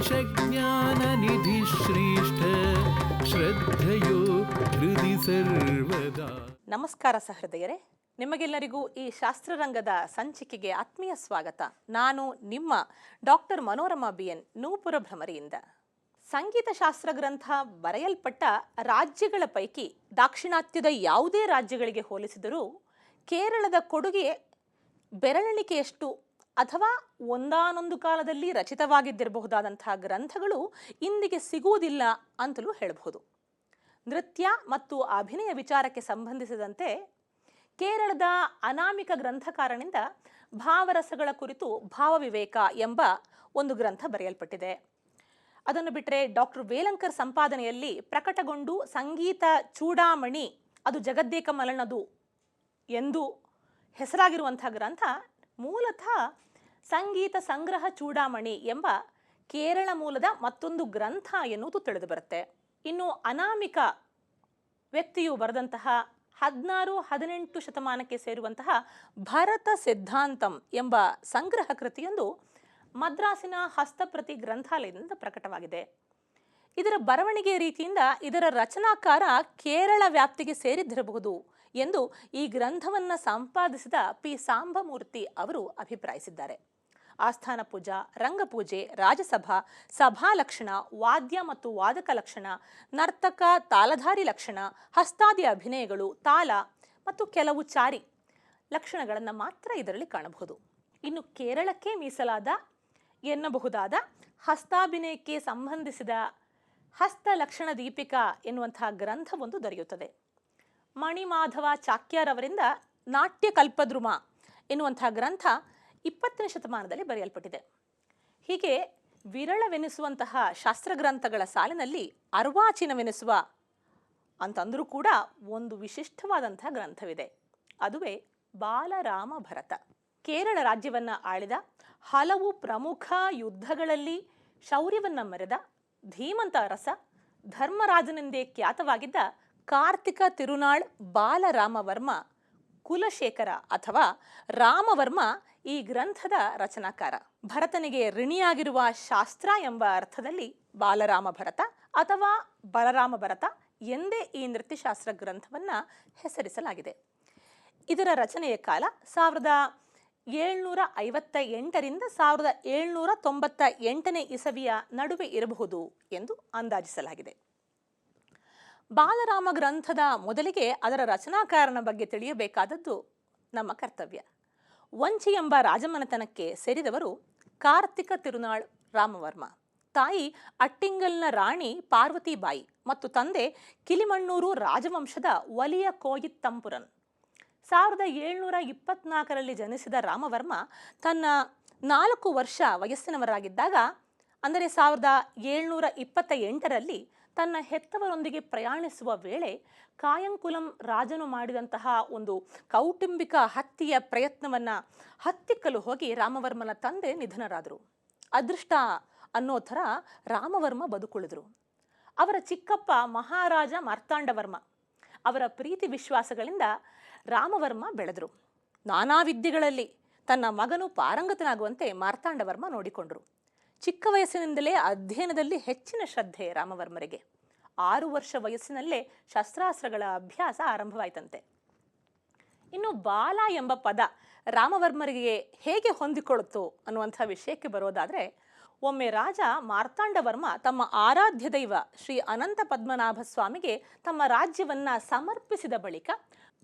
देशज्ञाननिधि श्रेष्ठ श्रद्धयो हृदि सर्वदा ನಮಸ್ಕಾರ ಸಹೃದಯರೇ ನಿಮಗೆಲ್ಲರಿಗೂ ಈ ಶಾಸ್ತ್ರರಂಗದ ಸಂಚಿಕೆಗೆ ಆತ್ಮೀಯ ಸ್ವಾಗತ ನಾನು ನಿಮ್ಮ doctor Manorama B N Nupura ಭ್ರಮರಿಯಿಂದ ಸಂಗೀತ ಶಾಸ್ತ್ರ ಗ್ರಂಥ ಬರೆಯಲ್ಪಟ್ಟ ರಾಜ್ಯಗಳ ಪೈಕಿ ದಾಕ್ಷಿಣಾತ್ಯದ ಯಾವುದೇ ರಾಜ್ಯಗಳಿಗೆ ಹೋಲಿಸಿದರೂ ಕೇರಳದ ಕೊಡುಗೆ ಬೆರಳೆಣಿಕೆಯಷ್ಟು ಅಥವಾ ಒಂದಾನೊಂದು ಕಾಲದಲ್ಲಿ ರಚಿತವಾಗಿದ್ದಿರಬಹುದಾದಂತಹ ಗ್ರಂಥಗಳು ಇಂದಿಗೆ ಸಿಗುವುದಿಲ್ಲ ಅಂತಲೂ ಹೇಳಬಹುದು. ನೃತ್ಯ ಮತ್ತು ಅಭಿನಯ ವಿಚಾರಕ್ಕೆ ಸಂಬಂಧಿಸಿದಂತೆ ಕೇರಳದ ಅನಾಮಿಕ ಗ್ರಂಥಕಾರನಿಂದ ಭಾವರಸಗಳ ಕುರಿತು ಭಾವವಿವೇಕ ಎಂಬ ಒಂದು ಗ್ರಂಥ ಬರೆಯಲ್ಪಟ್ಟಿದೆ. ಅದನ್ನು ಬಿಟ್ಟರೆ ಡಾಕ್ಟರ್ ವೇಲಂಕರ್ ಸಂಪಾದನೆಯಲ್ಲಿ ಪ್ರಕಟಗೊಂಡು ಸಂಗೀತ ಚೂಡಾಮಣಿ ಅದು ಜಗದ್ದೇಕ ಮಲನದು ಎಂದು ಹೆಸರಾಗಿರುವಂಥ ಗ್ರಂಥ ಮೂಲತಃ ಸಂಗೀತ ಸಂಗ್ರಹ ಚೂಡಾಮಣಿ ಎಂಬ ಕೇರಳ ಮೂಲದ ಮತ್ತೊಂದು ಗ್ರಂಥ ಎನ್ನುವುದು ತಿಳಿದು ಬರುತ್ತೆ. ಇನ್ನು ಅನಾಮಿಕ ವ್ಯಕ್ತಿಯು ಬರೆದಂತಹ ಹದಿನಾರು, ಹದಿನೆಂಟು ಶತಮಾನಕ್ಕೆ ಸೇರುವಂತಹ ಭರತ ಸಿದ್ಧಾಂತಂ ಎಂಬ ಸಂಗ್ರಹ ಕೃತಿಯೊಂದು ಮದ್ರಾಸಿನ ಹಸ್ತಪ್ರತಿ ಗ್ರಂಥಾಲಯದಿಂದ ಪ್ರಕಟವಾಗಿದೆ. ಇದರ ಬರವಣಿಗೆ ರೀತಿಯಿಂದ ಇದರ ರಚನಾಕಾರ ಕೇರಳ ವ್ಯಾಪ್ತಿಗೆ ಸೇರಿದ್ದಿರಬಹುದು. ಎಂದು ಈ ಗ್ರಂಥವನ್ನು ಸಂಪಾದಿಸಿದ ಪಿ. ಸಾಂಬಮೂರ್ತಿ ಅವರು ಅಭಿಪ್ರಾಯಿಸಿದ್ದಾರೆ. ಆಸ್ಥಾನ ಪೂಜಾ, ರಂಗಪೂಜೆ, ರಾಜಸಭಾ, ಸಭಾ ಲಕ್ಷಣ, ವಾದ್ಯ ಮತ್ತು ವಾದಕ ಲಕ್ಷಣ, ನರ್ತಕ ತಾಲಧಾರಿ ಲಕ್ಷಣ, ಹಸ್ತಾದಿ ಅಭಿನಯಗಳು ತಾಲ ಮತ್ತು ಕೆಲವು ಚಾರಿ ಲಕ್ಷಣಗಳನ್ನು ಮಾತ್ರ ಇದರಲ್ಲಿ ಕಾಣಬಹುದು. ಇನ್ನು ಕೇರಳಕ್ಕೆ ಮೀಸಲಾದ, ಎನ್ನಬಹುದಾದ, ಹಸ್ತಾಭಿನಯಕ್ಕೆ ಸಂಬಂಧಿಸಿದ ಹಸ್ತ ಲಕ್ಷಣ ದೀಪಿಕಾ ಎನ್ನುವಂತಹ ಗ್ರಂಥವೊಂದು ದೊರೆಯುತ್ತದೆ. ಮಣಿಮಾಧವ ಚಾಕ್ಯಾರವರಿಂದ ನಾಟ್ಯ ಕಲ್ಪದ್ರುಮ ಎನ್ನುವಂತಹ ಗ್ರಂಥ ಇಪ್ಪತ್ತನೇ ಶತಮಾನದಲ್ಲಿ ಬರೆಯಲ್ಪಟ್ಟಿದೆ. ಹೀಗೆ ವಿರಳವೆನಿಸುವಂತಹ ಶಾಸ್ತ್ರಗ್ರಂಥಗಳ ಸಾಲಿನಲ್ಲಿ ಅರ್ವಾಚೀನವೆನಿಸುವ ಅಂತಂದರೂ ಕೂಡ ಒಂದು ವಿಶಿಷ್ಟವಾದಂತಹ ಗ್ರಂಥವಿದೆ. ಅದುವೇ ಬಾಲರಾಮ ಭರತ. ಕೇರಳ ರಾಜ್ಯವನ್ನು ಆಳಿದ ಹಲವು ಪ್ರಮುಖ ಯುದ್ಧಗಳಲ್ಲಿ ಶೌರ್ಯವನ್ನು ಮೆರೆದ ಧೀಮಂತ ಅರಸ ಧರ್ಮರಾಜನೆಂದೇ ಖ್ಯಾತವಾಗಿದ್ದ ಕಾರ್ತಿಕ ತಿರುನಾಳ್ ಬಾಲರಾಮವರ್ಮ, ಕುಲಶೇಖರ ಅಥವಾ ರಾಮವರ್ಮ ಈ ಗ್ರಂಥದ ರಚನಾಕಾರ. ಭರತನಿಗೆ ಋಣಿಯಾಗಿರುವ ಶಾಸ್ತ್ರ ಎಂಬ ಅರ್ಥದಲ್ಲಿ ಬಾಲರಾಮ ಭರತ ಅಥವಾ ಬಲರಾಮ ಭರತ ಎಂದೇ ಈ ನೃತ್ಯಶಾಸ್ತ್ರ ಗ್ರಂಥವನ್ನು ಹೆಸರಿಸಲಾಗಿದೆ. ಇದರ ರಚನೆಯ ಕಾಲ ಸಾವಿರದ ಏಳ್ನೂರ ಐವತ್ತ ಎಂಟರಿಂದ ಸಾವಿರದ ಏಳ್ನೂರ ತೊಂಬತ್ತ ಎಂಟನೇ ಇಸವಿಯ ನಡುವೆ ಇರಬಹುದು ಎಂದು ಅಂದಾಜಿಸಲಾಗಿದೆ. ಬಾಲರಾಮ ಗ್ರಂಥದ ಮೊದಲಿಗೆ ಅದರ ರಚನಾಕಾರನ ಬಗ್ಗೆ ತಿಳಿಯಬೇಕಾದದ್ದು ನಮ್ಮ ಕರ್ತವ್ಯ. ವಂಚಿ ಎಂಬ ರಾಜಮನೆತನಕ್ಕೆ ಸೇರಿದವರು ಕಾರ್ತಿಕ ತಿರುನಾಳ್ ರಾಮವರ್ಮ. ತಾಯಿ ಅಟ್ಟಿಂಗಲ್ನ ರಾಣಿ ಪಾರ್ವತಿಬಾಯಿ ಮತ್ತು ತಂದೆ ಕಿಲಿಮಣ್ಣೂರು ರಾಜವಂಶದ ವಲಿಯ ಕೋಯಿತ್ತಂಪುರನ್ ಸಾವಿರದ ಏಳ್ನೂರ ಇಪ್ಪತ್ನಾಲ್ಕರಲ್ಲಿ ಜನಿಸಿದ ರಾಮವರ್ಮ ತನ್ನ ನಾಲ್ಕು ವರ್ಷ ವಯಸ್ಸಿನವರಾಗಿದ್ದಾಗ, ಅಂದರೆ ಸಾವಿರದ ಏಳ್ನೂರ ಇಪ್ಪತ್ತ ಎಂಟರಲ್ಲಿ ತನ್ನ ಹೆತ್ತವರೊಂದಿಗೆ ಪ್ರಯಾಣಿಸುವ ವೇಳೆ ಕಾಯಂಕುಲಂ ರಾಜನು ಮಾಡಿದಂತಹ ಒಂದು ಕೌಟುಂಬಿಕ ಹತ್ಯೆಯ ಪ್ರಯತ್ನವನ್ನು ಹತ್ತಿಕ್ಕಲು ಹೋಗಿ ರಾಮವರ್ಮನ ತಂದೆ ನಿಧನರಾದರು. ಅದೃಷ್ಟ ಅನ್ನೋ ಥರ ರಾಮವರ್ಮ ಬದುಕುಳಿದ್ರು. ಅವರ ಚಿಕ್ಕಪ್ಪ ಮಹಾರಾಜ ಮಾರ್ತಾಂಡವರ್ಮ ಅವರ ಪ್ರೀತಿ ವಿಶ್ವಾಸಗಳಿಂದ ರಾಮವರ್ಮ ಬೆಳೆದರು. ನಾನಾ ವಿದ್ಯೆಗಳಲ್ಲಿ ತನ್ನ ಮಗನು ಪಾರಂಗತನಾಗುವಂತೆ ಮಾರ್ತಾಂಡವರ್ಮ ನೋಡಿಕೊಂಡರು. ಚಿಕ್ಕ ವಯಸ್ಸಿನಿಂದಲೇ ಅಧ್ಯಯನದಲ್ಲಿ ಹೆಚ್ಚಿನ ಶ್ರದ್ಧೆ ರಾಮವರ್ಮರಿಗೆ. ಆರು ವರ್ಷ ವಯಸ್ಸಿನಲ್ಲೇ ಶಸ್ತ್ರಾಸ್ತ್ರಗಳ ಅಭ್ಯಾಸ ಆರಂಭವಾಯಿತಂತೆ. ಇನ್ನು ಬಾಲ ಎಂಬ ಪದ ರಾಮವರ್ಮರಿಗೆ ಹೇಗೆ ಹೊಂದಿಕೊಳ್ಳುತ್ತೋ ಅನ್ನುವಂಥ ವಿಷಯಕ್ಕೆ ಬರೋದಾದರೆ, ಒಮ್ಮೆ ರಾಜ ಮಾರ್ತಾಂಡವರ್ಮ ತಮ್ಮ ಆರಾಧ್ಯ ದೈವ ಶ್ರೀ ಅನಂತ ಪದ್ಮನಾಭ ಸ್ವಾಮಿಗೆ ತಮ್ಮ ರಾಜ್ಯವನ್ನ ಸಮರ್ಪಿಸಿದ ಬಳಿಕ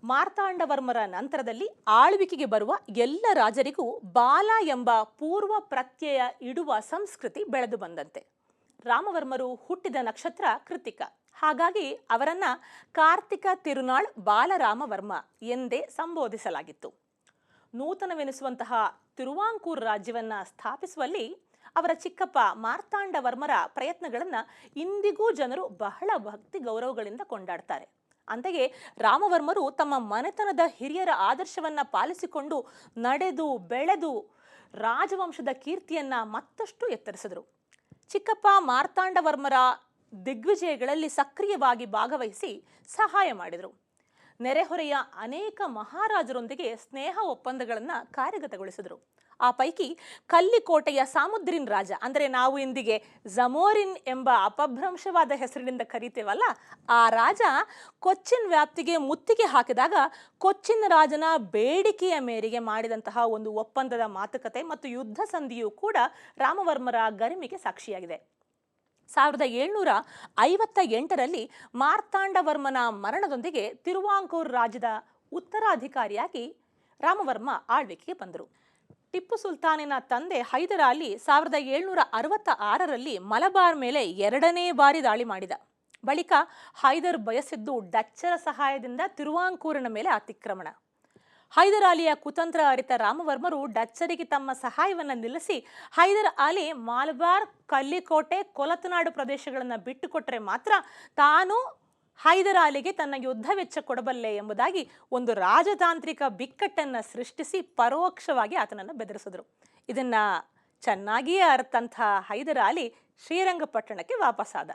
ಮಾರ್ತಾಂಡವರ್ಮರ ನಂತರದಲ್ಲಿ ಆಳ್ವಿಕೆಗೆ ಬರುವ ಎಲ್ಲ ರಾಜರಿಗೂ ಬಾಲ ಎಂಬ ಪೂರ್ವ ಪ್ರತ್ಯಯ ಇಡುವ ಸಂಸ್ಕೃತಿ ಬೆಳೆದು ಬಂದಂತೆ. ರಾಮವರ್ಮರು ಹುಟ್ಟಿದ ನಕ್ಷತ್ರ ಕೃತಿಕ ಹಾಗಾಗಿ ಅವರನ್ನ ಕಾರ್ತಿಕ ತಿರುನಾಳ್ ಬಾಲರಾಮವರ್ಮ ಎಂದೇ ಸಂಬೋಧಿಸಲಾಗಿತ್ತು. ನೂತನವೆನಿಸುವಂತಹ ತಿರುವಾಂಕೂರ್ ರಾಜ್ಯವನ್ನ ಸ್ಥಾಪಿಸುವಲ್ಲಿ ಅವರ ಚಿಕ್ಕಪ್ಪ ಮಾರ್ತಾಂಡವರ್ಮರ ಪ್ರಯತ್ನಗಳನ್ನು ಇಂದಿಗೂ ಜನರು ಬಹಳ ಭಕ್ತಿ ಗೌರವಗಳಿಂದ ಕೊಂಡಾಡ್ತಾರೆ. ಅಂತೆಯೇ ರಾಮವರ್ಮರು ತಮ್ಮ ಮನೆತನದ ಹಿರಿಯರ ಆದರ್ಶವನ್ನ ಪಾಲಿಸಿಕೊಂಡು ನಡೆದು ಬೆಳೆದು ರಾಜವಂಶದ ಕೀರ್ತಿಯನ್ನ ಮತ್ತಷ್ಟು ಎತ್ತರಿಸಿದರು. ಚಿಕ್ಕಪ್ಪ ಮಾರ್ತಾಂಡವರ್ಮರ ದಿಗ್ವಿಜಯಗಳಲ್ಲಿ ಸಕ್ರಿಯವಾಗಿ ಭಾಗವಹಿಸಿ ಸಹಾಯ ಮಾಡಿದರು. ನೆರೆಹೊರೆಯ ಅನೇಕ ಮಹಾರಾಜರೊಂದಿಗೆ ಸ್ನೇಹ ಒಪ್ಪಂದಗಳನ್ನು ಕಾರ್ಯಗತಗೊಳಿಸಿದರು. ಆ ಪೈಕಿ ಕಲ್ಲಿಕೋಟೆಯ ಸಾಮುದ್ರಿನ್ ರಾಜ, ಅಂದರೆ ನಾವು ಇಂದಿಗೆ ಜಮೋರಿನ್ ಎಂಬ ಅಪಭ್ರಂಶವಾದ ಹೆಸರಿನಿಂದ ಕರೀತೇವಲ್ಲ, ಆ ರಾಜ ಕೊಚ್ಚಿನ್ ವ್ಯಾಪ್ತಿಗೆ ಮುತ್ತಿಗೆ ಹಾಕಿದಾಗ ಕೊಚ್ಚಿನ್ ರಾಜನ ಬೇಡಿಕೆಯ ಮೇರೆಗೆ ಮಾಡಿದಂತಹ ಒಂದು ಒಪ್ಪಂದದ ಮಾತುಕತೆ ಮತ್ತು ಯುದ್ಧ ಸಂಧಿಯು ಕೂಡ ರಾಮವರ್ಮರ ಗರಿಮೆಗೆ ಸಾಕ್ಷಿಯಾಗಿದೆ. ಸಾವಿರದ ಏಳ್ನೂರ ಐವತ್ತ ಎಂಟರಲ್ಲಿ ಮಾರ್ತಾಂಡವರ್ಮನ ಮರಣದೊಂದಿಗೆ ತಿರುವಾಂಕೂರು ರಾಜ್ಯದ ಉತ್ತರಾಧಿಕಾರಿಯಾಗಿ ರಾಮವರ್ಮ ಆಳ್ವಿಕೆಗೆ ಬಂದರು. ಟಿಪ್ಪು ಸುಲ್ತಾನಿನ ತಂದೆ ಹೈದರ್ ಅಲಿ ಸಾವಿರದ ಏಳ್ನೂರ ಅರವತ್ತ ಆರರಲ್ಲಿ ಮಲಬಾರ್ ಮೇಲೆ ಎರಡನೇ ಬಾರಿ ದಾಳಿ ಮಾಡಿದ. ಬಳಿಕ ಹೈದರ್ ಬಯಸಿದ್ದು ಡಚ್ಚರ ಸಹಾಯದಿಂದ ತಿರುವಾಂಕೂರಿನ ಮೇಲೆ ಅತಿಕ್ರಮಣ. ಹೈದರ್ ಅಲಿಯ ಕುತಂತ್ರ ಅರಿತ ರಾಮವರ್ಮರು ಡಚ್ಚರಿಗೆ ತಮ್ಮ ಸಹಾಯವನ್ನು ನಿಲ್ಲಿಸಿ ಹೈದರ್ ಅಲಿ ಮಾಲಬಾರ್, ಕಲ್ಲಿಕೋಟೆ, ಕೊಲತನಾಡು ಪ್ರದೇಶಗಳನ್ನು ಬಿಟ್ಟುಕೊಟ್ಟರೆ ಮಾತ್ರ ತಾನು ಹೈದರ್ ಅಲಿಗೆ ತನ್ನ ಯುದ್ಧ ವೆಚ್ಚ ಕೊಡಬಲ್ಲೆ ಎಂಬುದಾಗಿ ಒಂದು ರಾಜತಾಂತ್ರಿಕ ಬಿಕ್ಕಟ್ಟನ್ನು ಸೃಷ್ಟಿಸಿ ಪರೋಕ್ಷವಾಗಿ ಆತನನ್ನು ಬೆದರಿಸಿದ್ರು. ಇದನ್ನ ಚೆನ್ನಾಗಿಯೇ ಅರ್ಥಂಥ ಹೈದರಾಲಿ ಅಲಿ ಶ್ರೀರಂಗಪಟ್ಟಣಕ್ಕೆ ವಾಪಸ್ಸಾದ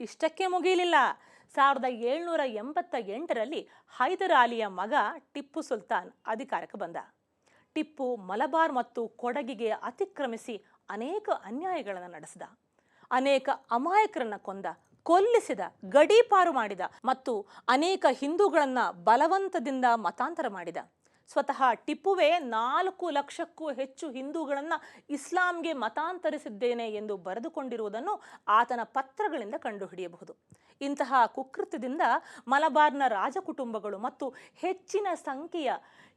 ಇಷ್ಟಕ್ಕೆ ಮುಗಿಯಲಿಲ್ಲ ಸಾವಿರದ ಏಳ್ನೂರ ಎಂಬತ್ತ ಎಂಟರಲ್ಲಿ ಹೈದರ್ ಮಗ ಟಿಪ್ಪು ಸುಲ್ತಾನ್ ಅಧಿಕಾರಕ್ಕೆ ಬಂದ. ಟಿಪ್ಪು ಮಲಬಾರ್ ಮತ್ತು ಕೊಡಗಿಗೆ ಅತಿಕ್ರಮಿಸಿ ಅನೇಕ ಅನ್ಯಾಯಗಳನ್ನು ನಡೆಸಿದ. ಅನೇಕ ಅಮಾಯಕರನ್ನು ಕೊಂದ. ಕೊಲ್ಲಿಸಿದ, ಗಡೀಪಾರು ಮಾಡಿದ ಮತ್ತು ಅನೇಕ ಹಿಂದೂಗಳನ್ನು ಬಲವಂತದಿಂದ ಮತಾಂತರ ಮಾಡಿದ. ಸ್ವತಃ ಟಿಪ್ಪುವೆ ನಾಲ್ಕು ಲಕ್ಷಕ್ಕೂ ಹೆಚ್ಚು ಹಿಂದೂಗಳನ್ನು ಇಸ್ಲಾಂಗೆ ಮತಾಂತರಿಸಿದ್ದೇನೆ ಎಂದು ಬರೆದುಕೊಂಡಿರುವುದನ್ನು ಆತನ ಪತ್ರಗಳಿಂದ ಕಂಡುಹಿಡಿಯಬಹುದು. ಇಂತಹ ಕುಕೃತ್ಯದಿಂದ ಮಲಬಾರ್ನ ರಾಜಕುಟುಂಬಗಳು ಮತ್ತು ಹೆಚ್ಚಿನ ಸಂಖ್ಯೆಯ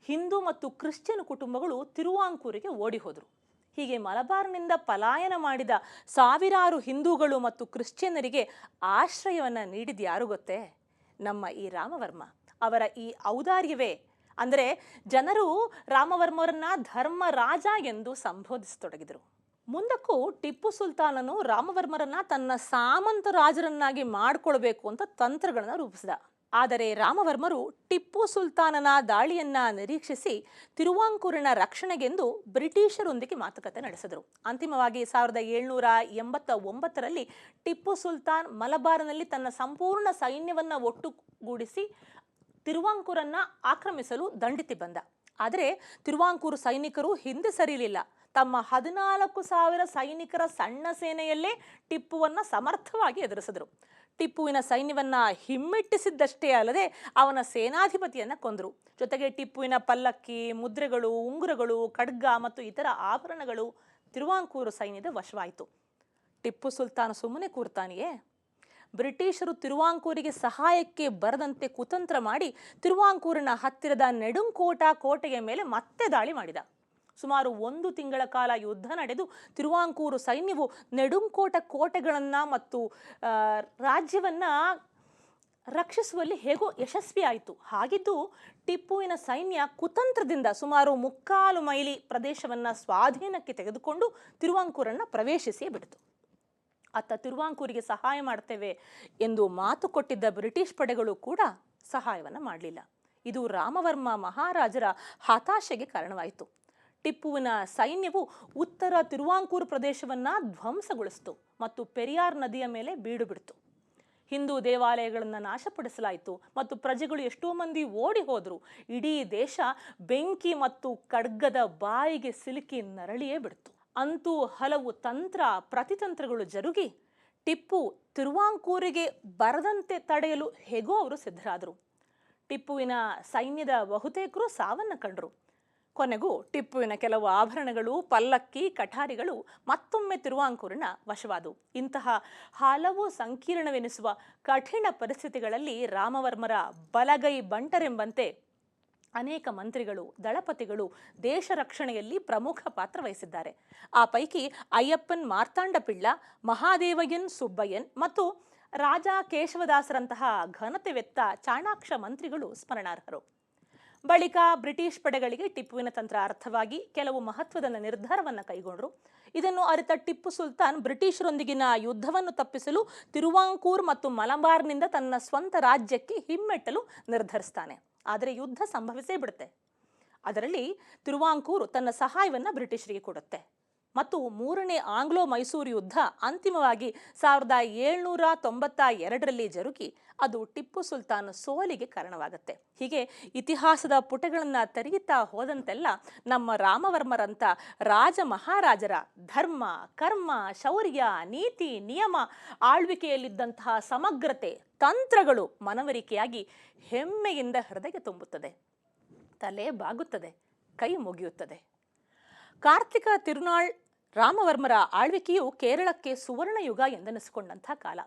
ಹಿಂದೂ ಮತ್ತು ಕ್ರಿಶ್ಚಿಯನ್ ಕುಟುಂಬಗಳು ತಿರುವಾಂಕೂರಿಗೆ ಓಡಿ ಹೋದರು ಹೀಗೆ ಮಲಬಾರ್ನಿಂದ ಪಲಾಯನ ಮಾಡಿದ ಸಾವಿರಾರು ಹಿಂದೂಗಳು ಮತ್ತು ಕ್ರಿಶ್ಚಿಯನ್ನರಿಗೆ ಆಶ್ರಯವನ್ನು ನೀಡಿದ ಯಾರು ಗೊತ್ತೇ? ನಮ್ಮ ಈ ರಾಮವರ್ಮ. ಅವರ ಈ ಔದಾರ್ಯವೇ. ಅಂದರೆ ಜನರು ರಾಮವರ್ಮರನ್ನ ಧರ್ಮರಾಜ ಎಂದು ಸಂಬೋಧಿಸತೊಡಗಿದರು. ಮುಂದಕ್ಕೂ ಟಿಪ್ಪು ಸುಲ್ತಾನನು ರಾಮವರ್ಮರನ್ನ ತನ್ನ ಸಾಮಂತ ರಾಜರನ್ನಾಗಿ ಮಾಡಿಕೊಳ್ಬೇಕು ಅಂತ ತಂತ್ರಗಳನ್ನು ರೂಪಿಸಿದ. ಆದರೆ ರಾಮವರ್ಮರು ಟಿಪ್ಪು ಸುಲ್ತಾನನ ದಾಳಿಯನ್ನ ನಿರೀಕ್ಷಿಸಿ ತಿರುವಾಂಕೂರಿನ ರಕ್ಷಣೆಗೆಂದು ಬ್ರಿಟಿಷರೊಂದಿಗೆ ಮಾತುಕತೆ ನಡೆಸಿದರು. ಅಂತಿಮವಾಗಿ ಸಾವಿರದ ಏಳ್ನೂರ ಎಂಬತ್ತ ಒಂಬತ್ತರಲ್ಲಿ ಟಿಪ್ಪು ಸುಲ್ತಾನ್ ಮಲಬಾರ್ನಲ್ಲಿ ತನ್ನ ಸಂಪೂರ್ಣ ಸೈನ್ಯವನ್ನ ಒಟ್ಟುಗೂಡಿಸಿ ತಿರುವಾಂಕೂರನ್ನ ಆಕ್ರಮಿಸಲು ದಂಡಿತಿ ಬಂದ. ಆದರೆ ತಿರುವಾಂಕೂರು ಸೈನಿಕರು ಹಿಂದೆ ಸರಿಯಲಿಲ್ಲ ತಮ್ಮ ಹದಿನಾಲ್ಕು ಸಾವಿರ ಸೈನಿಕರ ಸಣ್ಣ ಸೇನೆಯಲ್ಲೇ ಟಿಪ್ಪುವನ್ನ ಸಮರ್ಥವಾಗಿ ಎದುರಿಸಿದರು. ಟಿಪ್ಪುವಿನ ಸೈನ್ಯವನ್ನ ಹಿಮ್ಮೆಟ್ಟಿಸಿದ್ದಷ್ಟೇ ಅಲ್ಲದೆ ಅವನ ಸೇನಾಧಿಪತಿಯನ್ನ ಕೊಂದರು. ಜೊತೆಗೆ ಟಿಪ್ಪುವಿನ ಪಲ್ಲಕ್ಕಿ, ಮುದ್ರೆಗಳು, ಉಂಗುರಗಳು, ಖಡ್ಗ ಮತ್ತು ಇತರ ಆಭರಣಗಳು ತಿರುವಾಂಕೂರು ಸೈನ್ಯದ ವಶವಾಯಿತು. ಟಿಪ್ಪು ಸುಲ್ತಾನ ಸುಮ್ಮನೆ ಕೂರ್ತಾನೆಯೇ? ಬ್ರಿಟಿಷರು ತಿರುವಾಂಕೂರಿಗೆ ಸಹಾಯಕ್ಕೆ ಬರದಂತೆ ಕುತಂತ್ರ ಮಾಡಿ ತಿರುವಾಂಕೂರಿನ ಹತ್ತಿರದ ನೆಡುಂಕೋಟ ಕೋಟೆಯ ಮೇಲೆ ಮತ್ತೆ ದಾಳಿ ಮಾಡಿದ. ಸುಮಾರು ಒಂದು ತಿಂಗಳ ಕಾಲ ಯುದ್ಧ ನಡೆದು ತಿರುವಾಂಕೂರು ಸೈನ್ಯವು ನೆಡುಂಕೋಟ ಕೋಟೆಗಳನ್ನು ಮತ್ತು ರಾಜ್ಯವನ್ನು ರಕ್ಷಿಸುವಲ್ಲಿ ಹೇಗೋ ಯಶಸ್ವಿಯಾಯಿತು ಹಾಗಿದ್ದು ಟಿಪ್ಪುವಿನ ಸೈನ್ಯ ಕುತಂತ್ರದಿಂದ ಸುಮಾರು ಮುಕ್ಕಾಲು ಮೈಲಿ ಪ್ರದೇಶವನ್ನು ಸ್ವಾಧೀನಕ್ಕೆ ತೆಗೆದುಕೊಂಡು ತಿರುವಾಂಕೂರನ್ನು ಪ್ರವೇಶಿಸಿಯೇ ಬಿಡಿತು. ಅತ್ತ ತಿರುವಾಂಕೂರಿಗೆ ಸಹಾಯ ಮಾಡ್ತೇವೆ ಎಂದು ಮಾತು ಕೊಟ್ಟಿದ್ದ ಬ್ರಿಟಿಷ್ ಪಡೆಗಳು ಕೂಡ ಸಹಾಯವನ್ನು ಮಾಡಲಿಲ್ಲ. ಇದು ರಾಮವರ್ಮ ಮಹಾರಾಜರ ಹತಾಶೆಗೆ ಕಾರಣವಾಯಿತು. ಟಿಪ್ಪುವಿನ ಸೈನ್ಯವು ಉತ್ತರ ತಿರುವಾಂಕೂರು ಪ್ರದೇಶವನ್ನ ಧ್ವಂಸಗೊಳಿಸಿತು ಮತ್ತು ಪೆರಿಯಾರ್ ನದಿಯ ಮೇಲೆ ಬೀಡುಬಿಡ್ತು. ಹಿಂದೂ ದೇವಾಲಯಗಳನ್ನು ನಾಶಪಡಿಸಲಾಯಿತು ಮತ್ತು ಪ್ರಜೆಗಳು ಎಷ್ಟೋ ಮಂದಿ ಓಡಿ ಹೋದರು. ಇಡೀ ದೇಶ ಬೆಂಕಿ ಮತ್ತು ಖಡ್ಗದ ಬಾಯಿಗೆ ಸಿಲುಕಿ ನರಳಿಯೇ ಬಿಡ್ತು. ಅಂತೂ ಹಲವು ತಂತ್ರ ಪ್ರತಿತಂತ್ರಗಳು ಜರುಗಿ ಟಿಪ್ಪು ತಿರುವಾಂಕೂರಿಗೆ ಬರದಂತೆ ತಡೆಯಲು ಹೇಗೋ ಅವರು ಸಿದ್ಧರಾದರು. ಟಿಪ್ಪುವಿನ ಸೈನ್ಯದ ಬಹುತೇಕರು ಸಾವನ್ನ ಕಂಡರು. ಕೊನೆಗೂ ಟಿಪ್ಪುವಿನ ಕೆಲವು ಆಭರಣಗಳು, ಪಲ್ಲಕ್ಕಿ, ಕಠಾರಿಗಳು, ಮತ್ತೊಮ್ಮೆ ತಿರುವಾಂಕೂರಿನ ವಶವಾದವು ಇಂತಹ ಹಲವು ಸಂಕೀರ್ಣವೆನಿಸುವ ಕಠಿಣ ಪರಿಸ್ಥಿತಿಗಳಲ್ಲಿ ರಾಮವರ್ಮರ ಬಲಗೈ ಬಂಟರೆಂಬಂತೆ ಅನೇಕ ಮಂತ್ರಿಗಳು, ದಳಪತಿಗಳು ದೇಶ ರಕ್ಷಣೆಯಲ್ಲಿ ಪ್ರಮುಖ ಪಾತ್ರ ವಹಿಸಿದ್ದಾರೆ. ಆ ಪೈಕಿ ಅಯ್ಯಪ್ಪನ್ ಮಾರ್ತಾಂಡ ಪಿಳ್ಳ, ಮಹಾದೇವಯ್ಯನ್ ಸುಬ್ಬಯ್ಯನ್ ಮತ್ತು ರಾಜ ಕೇಶವದಾಸರಂತಹ ಘನತೆವೆತ್ತ ಚಾಣಾಕ್ಷ ಮಂತ್ರಿಗಳು ಸ್ಮರಣಾರ್ಹರು. ಬಳಿಕ ಬ್ರಿಟಿಷ್ ಪಡೆಗಳಿಗೆ ಟಿಪ್ಪುವಿನ ತಂತ್ರ ಅರ್ಥವಾಗಿ ಕೆಲವು ಮಹತ್ವದ ನಿರ್ಧಾರವನ್ನು ಕೈಗೊಂಡರು. ಇದನ್ನು ಅರಿತ ಟಿಪ್ಪು ಸುಲ್ತಾನ್ ಬ್ರಿಟಿಷರೊಂದಿಗಿನ ಯುದ್ಧವನ್ನು ತಪ್ಪಿಸಲು ತಿರುವಾಂಕೂರ್ ಮತ್ತು ಮಲಬಾರ್ನಿಂದ ತನ್ನ ಸ್ವಂತ ರಾಜ್ಯಕ್ಕೆ ಹಿಮ್ಮೆಟ್ಟಲು ನಿರ್ಧರಿಸ್ತಾನೆ. ಆದರೆ ಯುದ್ಧ ಸಂಭವಿಸೇ ಬಿಡುತ್ತೆ. ಅದರಲ್ಲಿ ತಿರುವಾಂಕೂರು ತನ್ನ ಸಹಾಯವನ್ನು ಬ್ರಿಟಿಷರಿಗೆ ಕೊಡುತ್ತೆ. ಮತ್ತು ಮೂರನೇ ಆಂಗ್ಲೋ ಮೈಸೂರು ಯುದ್ಧ ಅಂತಿಮವಾಗಿ ಸಾವಿರದ ಏಳ್ನೂರ ತೊಂಬತ್ತ ಎರಡರಲ್ಲಿ ಜರುಗಿ ಅದು ಟಿಪ್ಪು ಸುಲ್ತಾನ್ ಸೋಲಿಗೆ ಕಾರಣವಾಗುತ್ತೆ. ಹೀಗೆ ಇತಿಹಾಸದ ಪುಟಗಳನ್ನು ತೆರೆಯುತ್ತಾ ಹೋದಂತೆಲ್ಲ ನಮ್ಮ ರಾಮವರ್ಮರಂಥ ರಾಜ ಮಹಾರಾಜರ ಧರ್ಮ, ಕರ್ಮ, ಶೌರ್ಯ, ನೀತಿ, ನಿಯಮ, ಆಳ್ವಿಕೆಯಲ್ಲಿದ್ದಂತಹ ಸಮಗ್ರತೆ, ತಂತ್ರಗಳು ಮನವರಿಕೆಯಾಗಿ ಹೆಮ್ಮೆಯಿಂದ ಹೃದಯ ತುಂಬುತ್ತದೆ. ತಲೆ ಬಾಗುತ್ತದೆ, ಕೈ ಮುಗಿಯುತ್ತದೆ. ಕಾರ್ತಿಕ ತಿರುನಾಳ್ ರಾಮವರ್ಮರ ಆಳ್ವಿಕೆಯು ಕೇರಳಕ್ಕೆ ಸುವರ್ಣ ಯುಗ ಎಂದೆನಿಸಿಕೊಂಡಂಥ ಕಾಲ.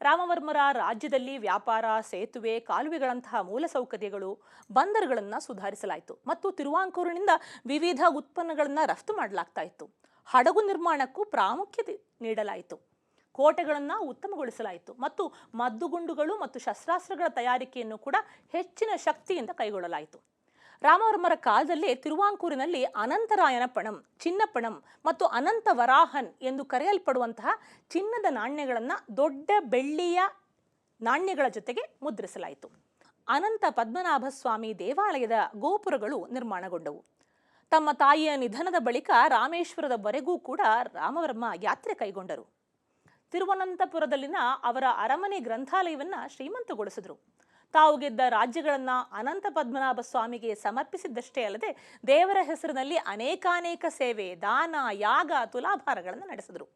ರಾಮವರ್ಮರ ರಾಜ್ಯದಲ್ಲಿ ವ್ಯಾಪಾರ, ಸೇತುವೆ, ಕಾಲುವೆಗಳಂತಹ ಮೂಲಸೌಕರ್ಯಗಳು ಬಂದರುಗಳನ್ನು ಸುಧಾರಿಸಲಾಯಿತು ಮತ್ತು ತಿರುವಾಂಕೂರಿನಿಂದ ವಿವಿಧ ಉತ್ಪನ್ನಗಳನ್ನು ರಫ್ತು ಮಾಡಲಾಗ್ತಾ ಇತ್ತು. ಹಡಗು ನಿರ್ಮಾಣಕ್ಕೂ ಪ್ರಾಮುಖ್ಯತೆ ನೀಡಲಾಯಿತು. ಕೋಟೆಗಳನ್ನು ಉತ್ತಮಗೊಳಿಸಲಾಯಿತು ಮತ್ತು ಮದ್ದುಗುಂಡುಗಳು ಮತ್ತು ಶಸ್ತ್ರಾಸ್ತ್ರಗಳ ತಯಾರಿಕೆಯನ್ನು ಕೂಡ ಹೆಚ್ಚಿನ ಶಕ್ತಿಯಿಂದ ಕೈಗೊಳ್ಳಲಾಯಿತು. ರಾಮವರ್ಮರ ಕಾಲದಲ್ಲೇ ತಿರುವಾಂಕೂರಿನಲ್ಲಿ ಅನಂತರಾಯನ ಪಣಂ, ಚಿನ್ನಪಣಂ ಮತ್ತು ಅನಂತ ವರಾಹನ್ ಎಂದು ಕರೆಯಲ್ಪಡುವಂತಹ ಚಿನ್ನದ ನಾಣ್ಯಗಳನ್ನು ದೊಡ್ಡ ಬೆಳ್ಳಿಯ ನಾಣ್ಯಗಳ ಜೊತೆಗೆ ಮುದ್ರಿಸಲಾಯಿತು. ಅನಂತ ಪದ್ಮನಾಭ ಸ್ವಾಮಿ ದೇವಾಲಯದ ಗೋಪುರಗಳು ನಿರ್ಮಾಣಗೊಂಡವು. ತಮ್ಮ ತಾಯಿಯ ನಿಧನದ ಬಳಿಕ ರಾಮೇಶ್ವರದವರೆಗೂ ಕೂಡ ರಾಮವರ್ಮ ಯಾತ್ರೆ ಕೈಗೊಂಡರು. ತಿರುವನಂತಪುರದಲ್ಲಿನ ಅವರ ಅರಮನೆ ಗ್ರಂಥಾಲಯವನ್ನು ಶ್ರೀಮಂತಗೊಳಿಸಿದರು. ತಾವು ಗೆದ್ದ ರಾಜ್ಯಗಳನ್ನು ಅನಂತ ಪದ್ಮನಾಭ ಸ್ವಾಮಿಗೆ ಸಮರ್ಪಿಸಿದ್ದಷ್ಟೇ ಅಲ್ಲದೆ ದೇವರ ಹೆಸರಿನಲ್ಲಿ ಅನೇಕಾನೇಕ ಸೇವೆ, ದಾನ, ಯಾಗ, ತುಲಾಭಾರಗಳನ್ನು ನಡೆಸಿದರು.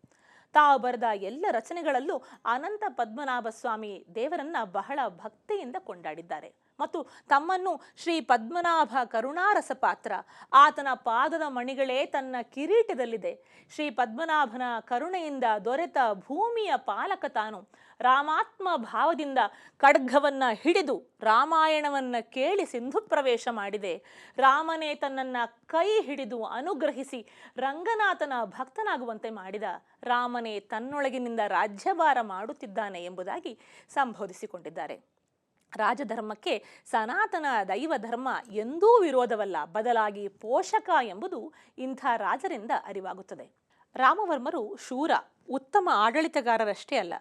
ತಾವು ಬರೆದ ಎಲ್ಲ ರಚನೆಗಳಲ್ಲೂ ಅನಂತ ಪದ್ಮನಾಭ ಸ್ವಾಮಿ ದೇವರನ್ನ ಬಹಳ ಭಕ್ತಿಯಿಂದ ಕೊಂಡಾಡಿದ್ದಾರೆ. ಮತ್ತು ತಮ್ಮನ್ನು ಶ್ರೀ ಪದ್ಮನಾಭ ಕರುಣಾರಸ ಪಾತ್ರ, ಆತನ ಪಾದದ ಮಣಿಗಳೇ ತನ್ನ ಕಿರೀಟದಲ್ಲಿದೆ. ಶ್ರೀ ಪದ್ಮನಾಭನ ಕರುಣೆಯಿಂದ ದೊರೆತ ಭೂಮಿಯ ಪಾಲಕ ತಾನು. ರಾಮಾತ್ಮ ಭಾವದಿಂದ ಖಡ್ಗವನ್ನ ಹಿಡಿದು ರಾಮಾಯಣವನ್ನ ಕೇಳಿ ಸಿಂಧು ಪ್ರವೇಶ ಮಾಡಿದೆ. ರಾಮನೇ ತನ್ನನ್ನು ಕೈ ಹಿಡಿದು ಅನುಗ್ರಹಿಸಿ ರಂಗನಾಥನ ಭಕ್ತನಾಗುವಂತೆ ಮಾಡಿದ. ರಾಮನೇ ತನ್ನೊಳಗಿನಿಂದ ರಾಜ್ಯಭಾರ ಮಾಡುತ್ತಿದ್ದಾನೆ ಎಂಬುದಾಗಿ ಸಂಬೋಧಿಸಿಕೊಂಡಿದ್ದಾರೆ. ರಾಜಧರ್ಮಕ್ಕೆ ಸನಾತನ ದೈವ ಧರ್ಮ ಎಂದೂ ವಿರೋಧವಲ್ಲ, ಬದಲಾಗಿ ಪೋಷಕ ಎಂಬುದು ಇಂಥ ರಾಜರಿಂದ ಅರಿವಾಗುತ್ತದೆ. ರಾಮವರ್ಮರು ಶೂರ, ಉತ್ತಮ ಆಡಳಿತಗಾರರಷ್ಟೇ ಅಲ್ಲ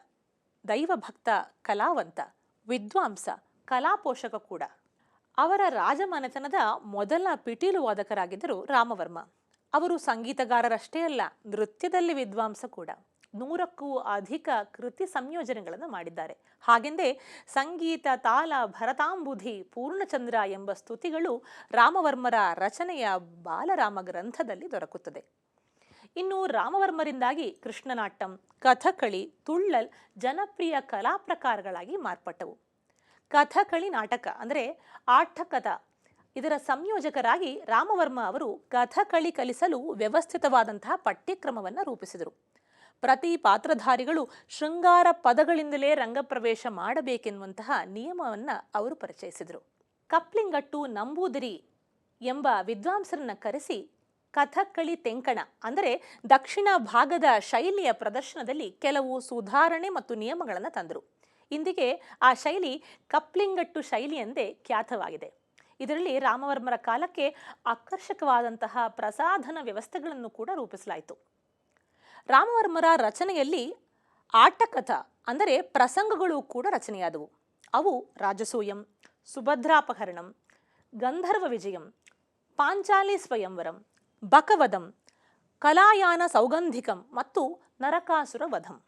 ದೈವಭಕ್ತ ಕಲಾವಂತ, ವಿದ್ವಾಂಸ, ಕಲಾಪೋಷಕ ಕೂಡ. ಅವರ ರಾಜಮನೆತನದ ಮೊದಲ ಪಿಟೀಲು ವಾದಕರಾಗಿದ್ದರು ರಾಮವರ್ಮ. ಅವರು ಸಂಗೀತಗಾರರಷ್ಟೇ ಅಲ್ಲ, ನೃತ್ಯದಲ್ಲಿ ವಿದ್ವಾಂಸ ಕೂಡ. ನೂರಕ್ಕೂ ಅಧಿಕ ಕೃತಿ ಸಂಯೋಜನೆಗಳನ್ನು ಮಾಡಿದ್ದಾರೆ. ಹಾಗೆಂದೇ ಸಂಗೀತ, ತಾಲ, ಭರತಾಂಬುಧಿ, ಪೂರ್ಣಚಂದ್ರ ಎಂಬ ಸ್ತುತಿಗಳು ರಾಮವರ್ಮರ ರಚನೆಯ ಬಾಲರಾಮ ಗ್ರಂಥದಲ್ಲಿ ದೊರಕುತ್ತದೆ. ಇನ್ನು ರಾಮವರ್ಮರಿಂದಾಗಿ ಕೃಷ್ಣನಾಟಂ ಕಥಕಳಿ, ತುಳ್ಳಲ್ ಜನಪ್ರಿಯ ಕಲಾ ಪ್ರಕಾರಗಳಾಗಿ ಮಾರ್ಪಟ್ಟವು. ಕಥಕಳಿ ನಾಟಕ ಅಂದರೆ ಆಠಕಥ ಇದರ ಸಂಯೋಜಕರಾಗಿ ರಾಮವರ್ಮ ಅವರು ಕಥಕಳಿ ಕಲಿಸಲು ವ್ಯವಸ್ಥಿತವಾದಂತಹ ಪಠ್ಯಕ್ರಮವನ್ನು ರೂಪಿಸಿದರು. ಪ್ರತಿ ಪಾತ್ರಧಾರಿಗಳು ಶೃಂಗಾರ ಪದಗಳಿಂದಲೇ ರಂಗಪ್ರವೇಶ ಮಾಡಬೇಕೆನ್ನುವಂತಹ ನಿಯಮವನ್ನು ಅವರು ಪರಿಚಯಿಸಿದರು. ಕಪ್ಲಿಂಗಟ್ಟು ನಂಬೂದಿರಿ ಎಂಬ ವಿದ್ವಾಂಸರನ್ನ ಕರೆಸಿ ಕಥಕ್ಕಳಿ ತೆಂಕಣ ಅಂದರೆ ದಕ್ಷಿಣ ಭಾಗದ ಶೈಲಿಯ ಪ್ರದರ್ಶನದಲ್ಲಿ ಕೆಲವು ಸುಧಾರಣೆ ಮತ್ತು ನಿಯಮಗಳನ್ನು ತಂದರು. ಇಂದಿಗೆ ಆ ಶೈಲಿ ಕಪ್ಲಿಂಗಟ್ಟು ಶೈಲಿ ಎಂದೇ ಖ್ಯಾತವಾಗಿದೆ. ಇದರಲ್ಲಿ ರಾಮವರ್ಮರ ಕಾಲಕ್ಕೆ ಆಕರ್ಷಕವಾದಂತಹ ಪ್ರಸಾಧನ ವ್ಯವಸ್ಥೆಗಳನ್ನು ಕೂಡ ರೂಪಿಸಲಾಯಿತು. ರಾಮವರ್ಮರ ರಚನೆಯಲ್ಲಿ ಆಟಕಥ ಅಂದರೆ ಪ್ರಸಂಗಗಳು ಕೂಡ ರಚನೆಯಾದವು. ಅವು ರಾಜಸೂಯಂ, ಸುಭದ್ರಾಪಹರಣಂ, ಗಂಧರ್ವ ವಿಜಯಂ, ಪಾಂಚಾಲಿ ಸ್ವಯಂವರಂ ಬಕವದಂ, ಕಲಾಯಾನ ಸೌಗಂಧಿಕಂ ಮತ್ತು ನರಕಾಸುರ ವಧಂ